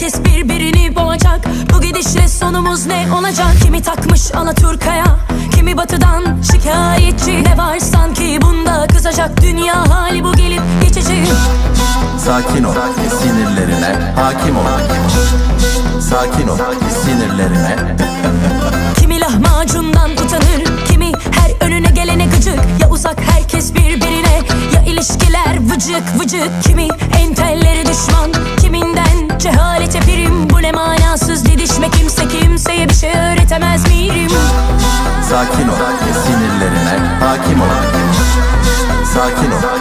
herkes birbirini boğacak. Bu gidişle sonumuz ne olacak? Kimi takmış Alaturka'ya? Kimi batıdan şikayetçi? Ne var sanki bunda? Kızacak Dünya hali bu gelip geçici Sakin ol sinirlerine hakim ol. Sakin ol sinirlerine. Kimi lahmacundan utanır Kimi her önüne gelene gıcık. Ya uzak herkes birbirine Ya ilişkiler vıcık vıcık. Kimi entelleri düşman Kiminden cehalete Sakin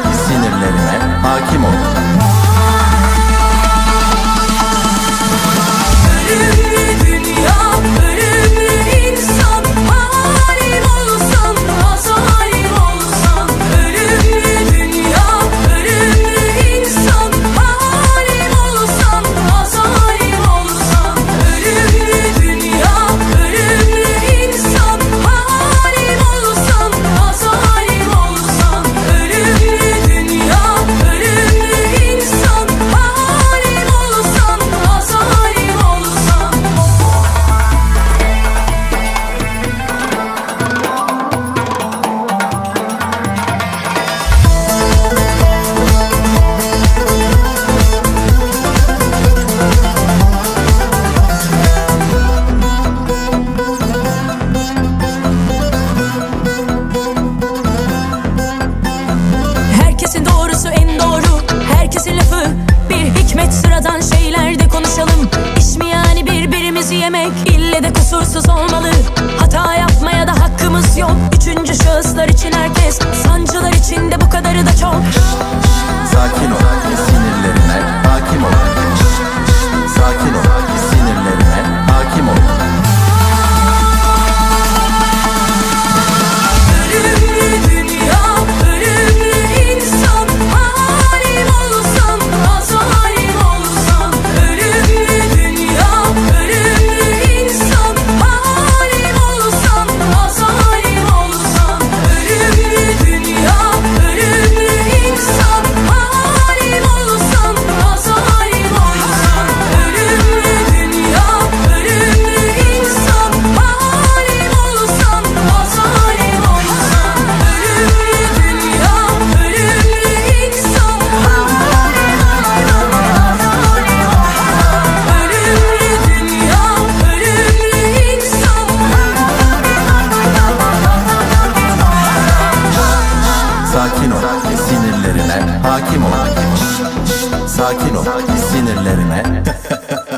Sıradan şeylerde konuşalım. İş mi yani birbirimizi yemek İlle de kusursuz olmalı. Hata yapmaya da hakkımız yok. Üçüncü şahıslar için herkes Sancılar içinde bu kadarı hakim ol. Sakin ol. Sinirlerine